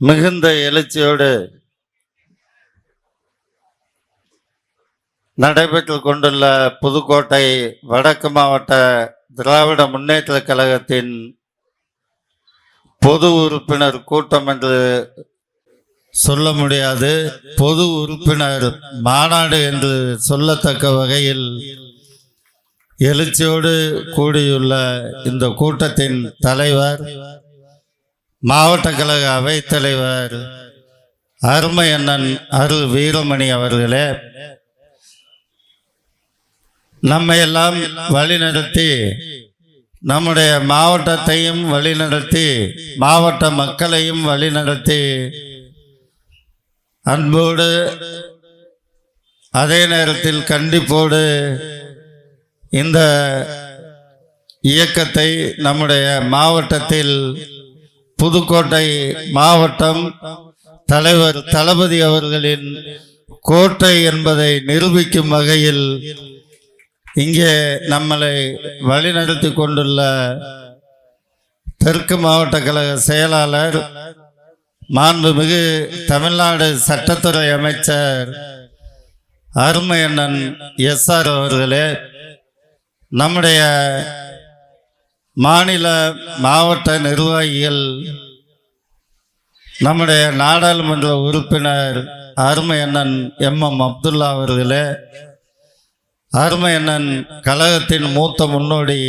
மிகுந்த எழுச்சியோடு நடைபெற்று கொண்டுள்ள புதுக்கோட்டை வடக்கு மாவட்ட திராவிட முன்னேற்ற கழகத்தின் பொது உறுப்பினர் கூட்டம் என்று சொல்ல முடியாது. பொது உறுப்பினர் மாநாடு என்று சொல்லத்தக்க வகையில் எழுச்சியோடு கூடியுள்ள இந்த கூட்டத்தின் தலைவர் மாவட்ட கழக அவைத்தலைவர் அருமையண்ணன் அரு வீரமணி அவர்களே நம்மை எல்லாம் வழிநடத்தி நம்முடைய மாவட்டத்தையும் வழிநடத்தி மாவட்ட மக்களையும் வழிநடத்தி அன்போடு அதே நேரத்தில் கண்டிப்போடு இந்த இயக்கத்தை நம்முடைய மாவட்டத்தில் புதுக்கோட்டை மாவட்டம் தலைவர் தளபதி அவர்களின் கோட்டை என்பதை நிரூபிக்கும் வகையில் இங்கே நம்மளை வழிநடத்தி கொண்டுள்ள தெற்கு மாவட்ட கழக செயலாளர் மாண்புமிகு தமிழ்நாடு சட்டத்துறை அமைச்சர் அருமையண்ணன் எஸ்ஆர் எஸ் ஆர் அவர்களே நம்முடைய மாநில மாவட்ட நிர்வாகிகள் நம்முடைய நாடாளுமன்ற உறுப்பினர் அருமை அண்ணன் எம் எம் அப்துல்லா அவர்களே அருமை அண்ணன் கழகத்தின் மூத்த முன்னோடி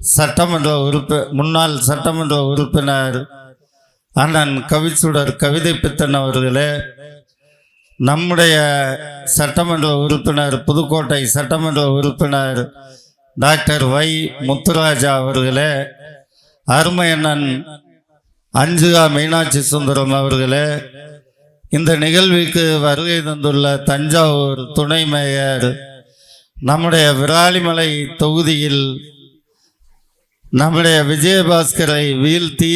சட்டமன்ற உறுப்பி முன்னாள் சட்டமன்ற உறுப்பினர் அண்ணன் கவிச்சுடர் கவிதை பித்தன் அவர்களே நம்முடைய சட்டமன்ற உறுப்பினர் புதுக்கோட்டை சட்டமன்ற உறுப்பினர் டாக்டர் வை முத்துராஜா அவர்களே அருமையண்ணன் அஞ்சுகா மீனாட்சி சுந்தரம் அவர்களே இந்த நிகழ்விற்கு வருகை தந்துள்ள தஞ்சாவூர் துணை மேயர் நம்முடைய விராலிமலை தொகுதியில் நம்முடைய விஜயபாஸ்கரை வீழ்த்தி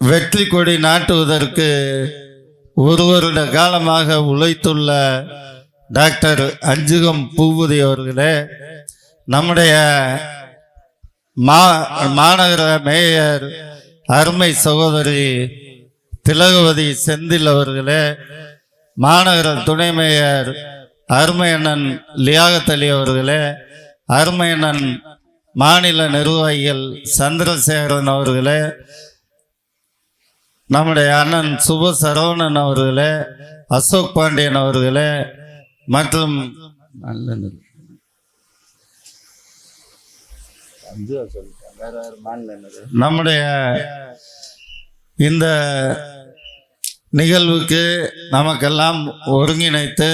வெற்றி கொடி நாட்டுவதற்கு ஒரு வருட காலமாக உழைத்துள்ள டாக்டர் அஞ்சுகம் பூபதி அவர்களே நம்முடைய மா மாநகர மேயர் அருமை சகோதரி திலகவதி செந்தில் அவர்களே மாநகர துணை மேயர் அருமை அண்ணன் லியாகத் அலி அவர்களே அருமை அண்ணன் மாநில நிர்வாகிகள் சந்திரசேகரன் அவர்களே நம்முடைய அண்ணன் சுப சரவணன் அவர்களே அசோக் பாண்டியன் அவர்களே மற்றும் நல்ல நம்முடைய இந்த நிகழ்வுக்கு நமக்கெல்லாம் ஒருங்கிணைத்து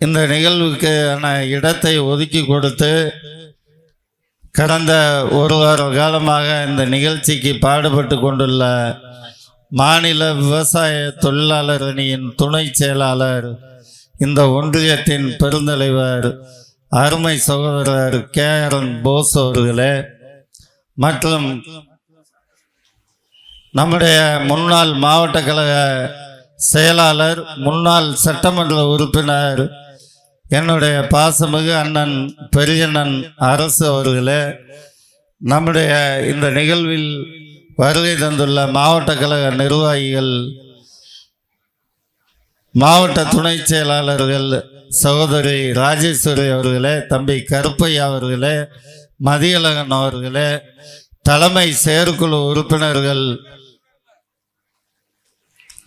இந்த நிகழ்வுக்கான இடத்தை ஒதுக்கி கொடுத்து கடந்த ஒரு வார காலமாக இந்த நிகழ்ச்சிக்கு பாடுபட்டு கொண்டுள்ள மாநில விவசாய தொழிலாளர் அணியின் துணை செயலாளர் இந்த ஒன்றியத்தின் பெருந்தலைவர் அருமை சகோதரர் கே. ஆர் என் போஸ் அவர்களே மற்றும் நம்முடைய முன்னாள் மாவட்ட கழக செயலாளர் முன்னாள் சட்டமன்ற உறுப்பினர் என்னுடைய பாசமிகு அண்ணன் பெரியண்ணன் அரசு அவர்களே நம்முடைய இந்த நிகழ்வில் வருகை தந்துள்ள மாவட்ட கழக நிர்வாகிகள் மாவட்ட துணை செயலாளர்கள் சகோதரி ராஜேஸ்வரி அவர்களே தம்பி கருப்பையா அவர்களே மதியழகன் அவர்களே தலைமை செயற்குழு உறுப்பினர்கள்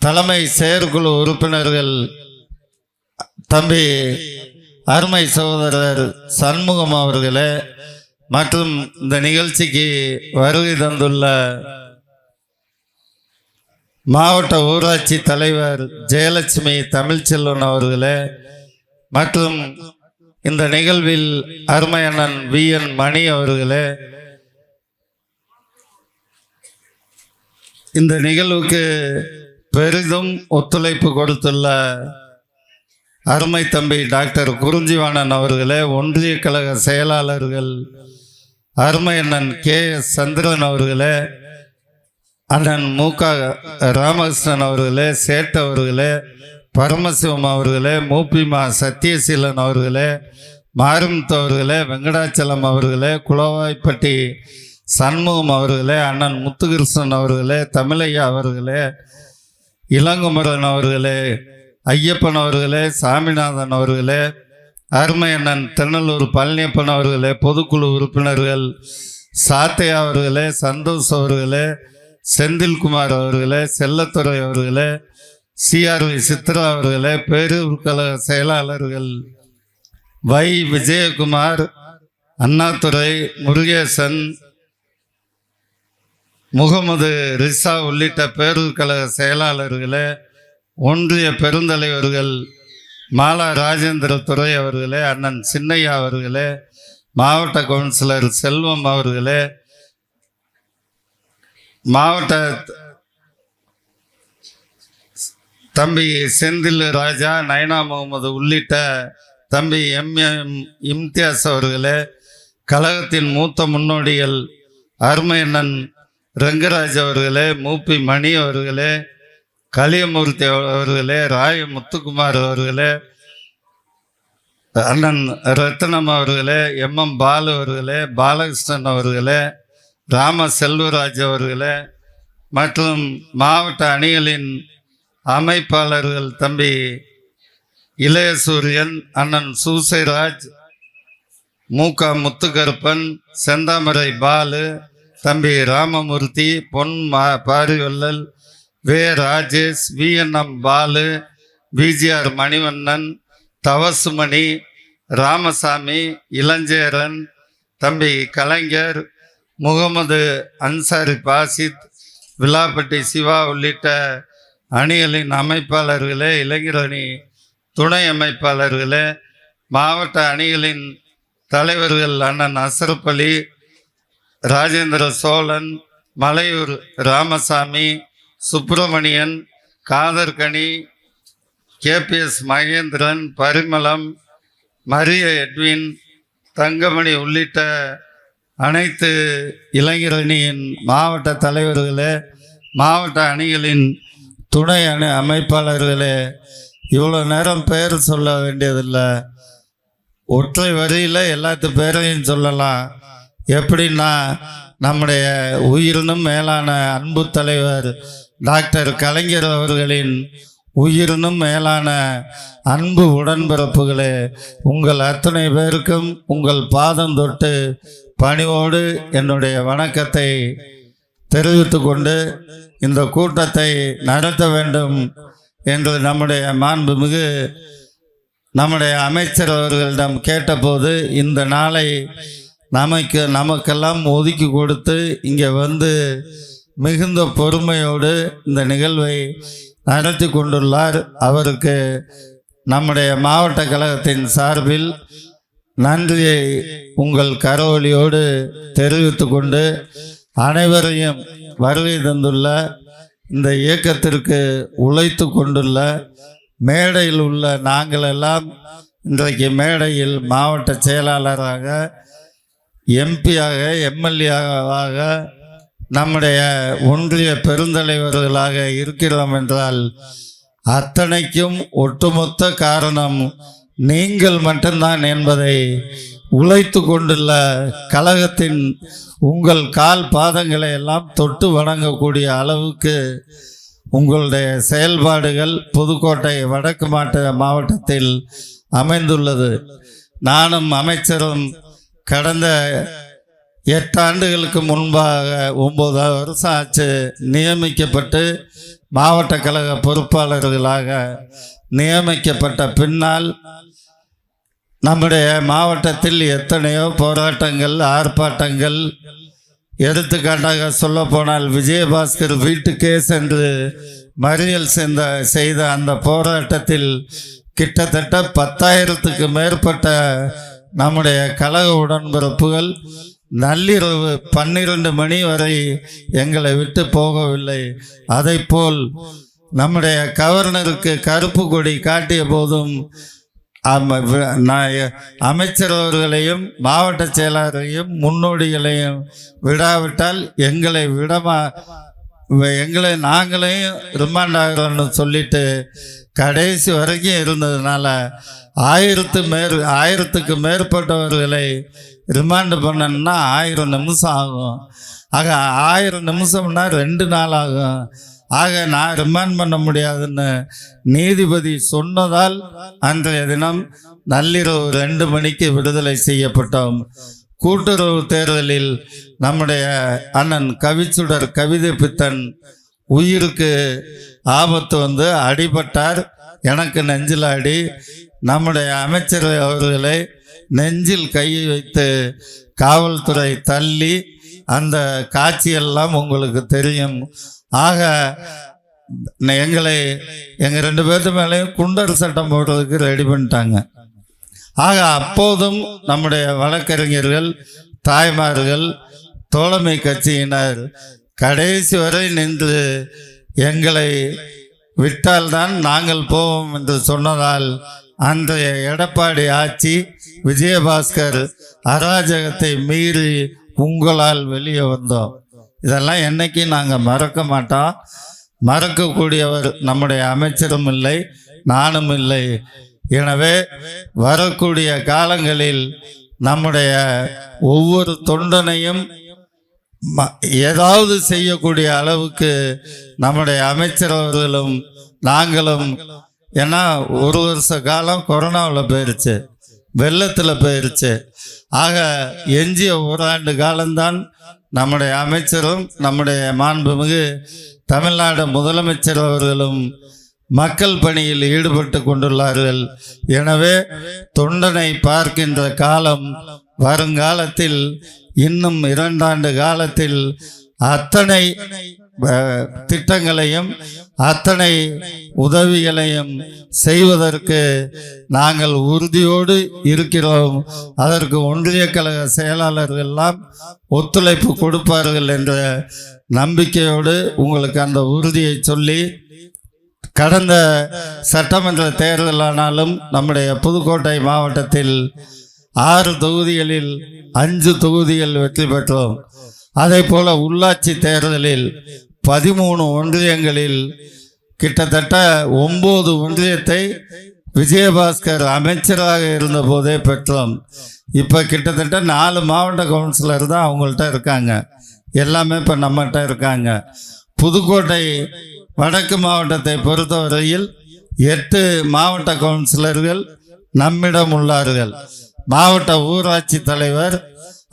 தலைமை செயற்குழு உறுப்பினர்கள் தம்பி அருமை சகோதரர் சண்முகம் அவர்களே மற்றும் இந்த நிகழ்ச்சிக்கு வருகை தந்துள்ள மாவட்ட ஊராட்சி தலைவர் ஜெயலட்சுமி தமிழ்ச்செல்வன் அவர்களே மற்றும் இந்த நிகழ்வில் அருமையண்ணன் வி என் மணி அவர்களே இந்த நிகழ்வுக்கு பெரிதும் ஒத்துழைப்பு கொடுத்துள்ள அருமை தம்பி டாக்டர் குறிஞ்சிவாணன் அவர்களே ஒன்றிய கழக செயலாளர்கள் அருமை அண்ணன் கே எஸ் சந்திரன் அவர்களே அண்ணன் மு க ராமகிருஷ்ணன் அவர்களே சேட் அவர்களே பரமசிவம் அவர்களே மூப்பிமா சத்தியசீலன் அவர்களே மாரம்த் அவர்களே வெங்கடாச்சலம் அவர்களே குளவாய்ப்பட்டி சண்முகம் அவர்களே அண்ணன் முத்துகிருஷ்ணன் அவர்களே தமிழையா அவர்களே இளங்குமரன் அவர்களே ஐயப்பன் அவர்களே சாமிநாதன் அவர்களே அருமை அண்ணன் திருநெல்லூர் பழனியப்பன் அவர்களே பொதுக்குழு உறுப்பினர்கள் சாத்தையா அவர்களே சந்தோஷ் அவர்களே செந்தில்குமார் அவர்களே செல்லத்துறை அவர்களே சிஆர்வி சித்ரா அவர்களே பேரூர் கழக செயலாளர்கள். வை. விஜயகுமார் அண்ணாதுரை முருகேசன் முகமது ரிசா உள்ளிட்ட பேரூர் கழக செயலாளர்களே ஒன்றிய பெருந்தலைவர்கள் மாலா ராஜேந்திர துறை அவர்களே அண்ணன் சின்னையா அவர்களே மாவட்ட கவுன்சிலர் செல்வம் அவர்களே மாவட்ட தம்பி செந்தில் ராஜா நயனா முகமது உள்ளிட்ட தம்பி எம். எம். இம்தியாஸ் அவர்களே கழகத்தின் மூத்த முன்னோடிகள் அருமையண்ணன் ரங்கராஜ் அவர்களே மூப்பி மணி அவர்களே கலியமூர்த்தி அவர்களே ராய முத்துக்குமார் அவர்களே அண்ணன் ரத்னம் அவர்களே எம். எம். பாலு அவர்களே பாலகிருஷ்ணன் அவர்களே ராம செல்வராஜ் அவர்களே மற்றும் மாவட்ட அணிகளின் அமைப்பாளர்கள் தம்பி இளையசூரியன் அண்ணன் சூசைராஜ் மூகா முத்துக்கருப்பன் செந்தாமரை பாலு தம்பி ராமமூர்த்தி பொன் மா பாரிவல்லல் வே ராஜேஷ் விஎன்எம் பாலு விஜிஆர் மணிவண்ணன் தவசுமணி ராமசாமி இளஞ்சேரன் தம்பி கலைஞர் முகமது அன்சாரி பாசித் விலாப்பட்டி சிவா உள்ளிட்ட அணிகளின் அமைப்பாளர்களே இளைஞர் அணி துணை அமைப்பாளர்களே மாவட்ட அணிகளின் தலைவர்கள் அண்ணன் Ashraf Ali Rajendra Chozhan Malaiyur Ramasamy Subramanian Kadarkani KPS Mahendran Parimalam Maria Edwin Thangamani உள்ளிட்ட அனைத்து இளைஞர் அணியின் மாவட்ட தலைவர்களே மாவட்ட அணிகளின் துணை அணி அமைப்பாளர்களே இவ்வளோ நேரம் பெயர் சொல்ல வேண்டியதில்லை. ஒற்றை வரியில் எல்லாத்து பேரையும் சொல்லலாம். எப்படின்னா நம்முடைய உயிரினும் மேலான அன்பு தலைவர் டாக்டர் கலைஞர் அவர்களின் உயிரினும் மேலான அன்பு உடன்பிறப்புகளே உங்கள் அத்தனை பேருக்கும் உங்கள் பாதம் தொட்டு பணிவோடு என்னுடைய வணக்கத்தை தெரிவித்து கொண்டு இந்த கூட்டத்தை நடத்த வேண்டும் என்று நம்முடைய மாண்புமிகு நம்முடைய அமைச்சர் அவர்களிடம் கேட்டபோது இந்த நாளை நமக்கு நமக்கெல்லாம் ஒதுக்கி கொடுத்து இங்கே வந்து மிகுந்த பொறுமையோடு இந்த நிகழ்வை நடத்தி கொண்டுள்ளார். அவருக்கு நம்முடைய மாவட்ட கழகத்தின் சார்பில் நன்றியை உங்கள் கரவொலியோடு தெரிவித்து கொண்டு அனைவரையும் வருகை தந்துள்ள இந்த இயக்கத்திற்கு உழைத்து கொண்டுள்ள மேடையில் உள்ள நாங்கள் எல்லாம் இன்றைக்கு மேடையில் மாவட்ட செயலாளராக எம்பியாக எம்எல்ஏவாக நம்முடைய ஒன்றிய பெருந்தலைவர்களாக இருக்கிறோம் என்றால் அத்தனைக்கும் ஒட்டுமொத்த காரணம் நீங்கள் மட்டும்தான் என்பதை உழைத்து கொண்டுள்ள கழகத்தின் உங்கள் கால் பாதங்களை எல்லாம் தொட்டு வணங்கக்கூடிய அளவுக்கு உங்களுடைய செயல்பாடுகள் புதுக்கோட்டை வடக்கு மாவட்ட மாவட்டத்தில் அமைந்துள்ளது. நானும் அமைச்சரும் கடந்த எட்டு ஆண்டுகளுக்கு முன்பாக ஒம்பது வருஷம் ஆச்சு நியமிக்கப்பட்டு மாவட்ட கழக பொறுப்பாளர்களாக நியமிக்கப்பட்ட பின்னால் நம்முடைய மாவட்டத்தில் எத்தனையோ போராட்டங்கள் ஆர்ப்பாட்டங்கள். எடுத்துக்காட்டாக சொல்லப்போனால் விஜயபாஸ்கர் வீட்டுக்கே சென்று மறியல் செய்த செய்த அந்த போராட்டத்தில் கிட்டத்தட்ட பத்தாயிரத்துக்கு மேற்பட்ட நம்முடைய கழக உடன்பிறப்புகள் நள்ளிரவு பன்னிரண்டு மணி வரை எங்களை விட்டு போகவில்லை. அதைப்போல் நம்முடைய கவர்னருக்கு கருப்பு கொடி காட்டிய போதும் அமைச்சர் அவர்களையும் மாவட்ட செயலாளரையும் முன்னோடிகளையும் விடாவிட்டால் எங்களை விடமா எங்களை நாங்களையும் ரிமாண்ட் ஆகிறோம்னு சொல்லிட்டு கடைசி வரைக்கும் இருந்ததுனால ஆயிரத்து மேற் ஆயிரத்துக்கு மேற்பட்டவர்களை ரிமாண்டு பண்ணணும்னா ஆயிரம் நிமிஷம் ஆகும். ஆக ஆயிரம் நிமிஷம்னா ரெண்டு நாள் ஆகும். ஆக நான் ரிமாண்ட் பண்ண முடியாதுன்னு நீதிபதி சொன்னதால் அன்றைய தினம் நள்ளிரவு ரெண்டு மணிக்கு விடுதலை செய்யப்பட்டோம். கூட்டுறவு தேர்தலில் நம்முடைய அண்ணன் கவிச்சுடர் கவிதை பித்தன் உயிருக்கு ஆபத்து வந்து அடிபட்டார். எனக்கு நெஞ்சில் அடி. நம்முடைய அமைச்சர் அவர்களை நெஞ்சில் கையை வைத்து காவல்துறை தள்ளி அந்த காட்சியெல்லாம் உங்களுக்கு தெரியும். ஆக எங்களை எங்கள் ரெண்டு பேர்த்து மேலேயும் குண்டர் சட்டம் போடுறதுக்கு ரெடி பண்ணிட்டாங்க. ஆக அப்போதும் நம்முடைய வழக்கறிஞர்கள் தாய்மார்கள் தோழமை கட்சியினர் கடைசி வரை நின்று எங்களை விட்டால்தான் நாங்கள் போவோம் என்று சொன்னதால் அன்றைய எடப்பாடி ஆட்சி விஜயபாஸ்கர் அராஜகத்தை மீறி உங்களால் வெளியே வந்தோம். இதெல்லாம் என்னைக்கு நாங்கள் மறக்க மாட்டோம் மறக்கக்கூடியவர் நம்முடைய அமைச்சரும் இல்லை நானும் இல்லை. எனவே வரக்கூடிய காலங்களில் நம்முடைய ஒவ்வொரு தொண்டனையும் ம- ஏதாவது செய்யக்கூடிய அளவுக்கு நம்முடைய அமைச்சர் அவர்களும் நாங்களும் ஏன்னா ஒரு வருஷ காலம் கொரோனாவில் போயிருச்சு வெள்ளத்தில் போயிருச்சு. ஆக எஞ்சிய ஓராண்டு காலம்தான் நம்முடைய அமைச்சரும் நம்முடைய மாண்புமிகு தமிழ்நாடு முதலமைச்சர் அவர்களும் மக்கள் பணியில் ஈடுபட்டு கொண்டுள்ளார்கள். எனவே தொண்டனை பார்க்கின்ற காலம் வருங்காலத்தில் இன்னும் இரண்டாண்டு காலத்தில் அத்தனை திட்டங்களையும் அத்தனை உதவிகளையும் செய்வதற்கு நாங்கள் உறுதியோடு இருக்கிறோம். அதற்கு ஒன்றிய கழக செயலாளர்கள் எல்லாம் ஒத்துழைப்பு கொடுப்பார்கள் என்ற நம்பிக்கையோடு உங்களுக்கு அந்த உறுதியை சொல்லி கடந்த சட்டமன்ற தேர்தலானாலும் நம்முடைய புதுக்கோட்டை மாவட்டத்தில் ஆறு தொகுதிகளில் அஞ்சு தொகுதிகள் வெற்றி பெற்றோம். அதே போல உள்ளாட்சி தேர்தலில் பதிமூணு ஒன்றியங்களில் கிட்டத்தட்ட ஒம்பது ஒன்றியத்தை விஜயபாஸ்கர் அமைச்சராக இருந்தபோதே பெற்றோம். இப்போ கிட்டத்தட்ட நாலு மாவட்ட கவுன்சிலர் தான் அவங்கள்ட்ட இருக்காங்க. எல்லாமே இப்போ நம்மகிட்ட இருக்காங்க. புதுக்கோட்டை வடக்கு மாவட்டத்தை பொறுத்தவரையில் எட்டு மாவட்ட கவுன்சிலர்கள் நம்மிடம் உள்ளார்கள். மாவட்ட ஊராட்சி தலைவர்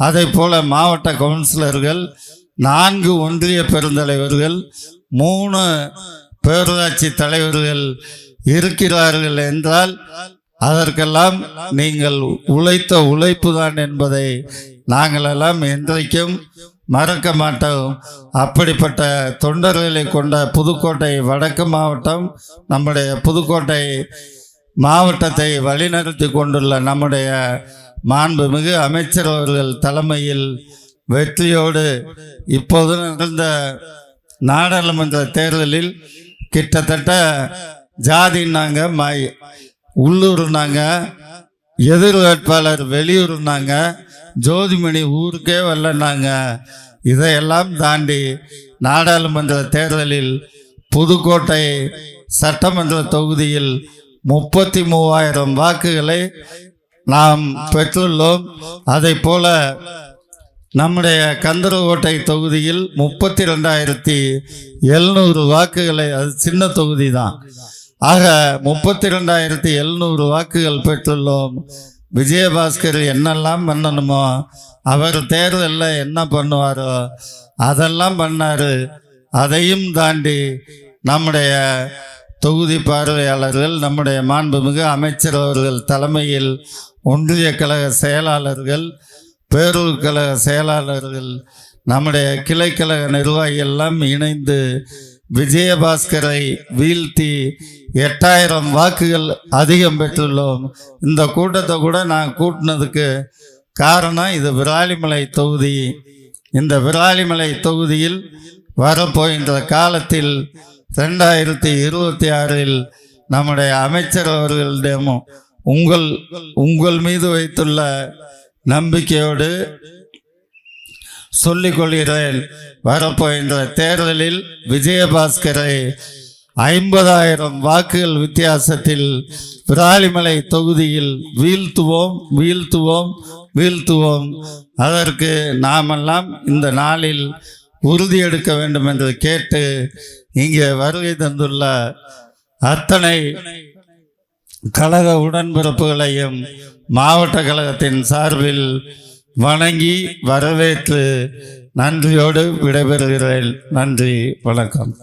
அதை போல மாவட்ட கவுன்சிலர்கள் நான்கு ஒன்றிய பெருந்தலைவர்கள் மூணு பேரூராட்சி தலைவர்கள் இருக்கிறார்கள் என்றால் அதற்கெல்லாம் நீங்கள் உழைத்த உழைப்பு தான் என்பதை நாங்களெல்லாம் என்றைக்கும் மறக்க மாட்டோம். அப்படிப்பட்ட தொண்டர்களை கொண்ட புதுக்கோட்டை வடக்கு மாவட்டம் நம்முடைய புதுக்கோட்டை மாவட்டத்தை வழிநடத்தி கொண்டுள்ள நம்முடைய மாண்புமிகு அமைச்சர் அவர்கள் தலைமையில் வெற்றியோடு இப்போது நடந்த நாடாளுமன்ற தேர்தலில் கிட்டத்தட்ட ஜாதின்னாங்க மாய் உள்ளூர்னாங்க எதிர் வேட்பாளர் வெளியூர்னாங்க ஜோதிமணி ஊருக்கே வரலன்னாங்க இதையெல்லாம் தாண்டி நாடாளுமன்ற தேர்தலில் புதுக்கோட்டை சட்டமன்ற தொகுதியில் முப்பத்தி மூவாயிரம் வாக்குகளை நாம் பெற்றுள்ளோம். அதை போல நம்முடைய கந்தரகோட்டை தொகுதியில் முப்பத்தி ரெண்டாயிரத்தி எழுநூறு வாக்குகளை அது சின்ன தொகுதி தான் ஆக முப்பத்தி ரெண்டாயிரத்தி எழுநூறு வாக்குகள் பெற்றுள்ளோம். விஜயபாஸ்கர் என்னெல்லாம் பண்ணணுமோ அவர் தேர்தலில் என்ன பண்ணுவாரோ அதெல்லாம் பண்ணார். அதையும் தாண்டி நம்முடைய தொகுதி பார்வையாளர்கள் நம்முடைய மாண்புமிகு அமைச்சர் அவர்கள் தலைமையில் ஒன்றிய கழக செயலாளர்கள் பேரூர் கழக செயலாளர்கள் நம்முடைய கிளைக்கழக நிர்வாகி எல்லாம் இணைந்து விஜயபாஸ்கரை வீழ்த்தி எட்டாயிரம் வாக்குகள் அதிகம் பெற்றுள்ளோம். இந்த கூட்டத்தை கூட நான் கூட்டினதுக்கு காரணம் இது விராலிமலை தொகுதி. இந்த விராலிமலை தொகுதியில் வரப்போகின்ற காலத்தில் ரெண்டாயிரத்தி இருபத்தி ஆறில் நம்முடைய அமைச்சர் அவர்களிடமும் உங்கள் உங்கள் மீது வைத்துள்ள நம்பிக்கையோடு சொல்லிக் கொள்கிறேன் வரப்போகின்ற தேர்தலில் விஜயபாஸ்கரை ஐம்பதாயிரம் வாக்குகள் வித்தியாசத்தில் விராலிமலை தொகுதியில் வீழ்த்துவோம் வீழ்த்துவோம் வீழ்த்துவோம். அதற்கு நாமெல்லாம் இந்த நாளில் உறுதி எடுக்க வேண்டும் என்று கேட்டு இங்கே வருகை தந்துள்ள அத்தனை கழக உடன்பிறப்புகளையும் மாவட்ட கழகத்தின் சார்பில் வணங்கி வரவேற்று நன்றியோடு விடைபெறுகிறேன். நன்றி வணக்கம்.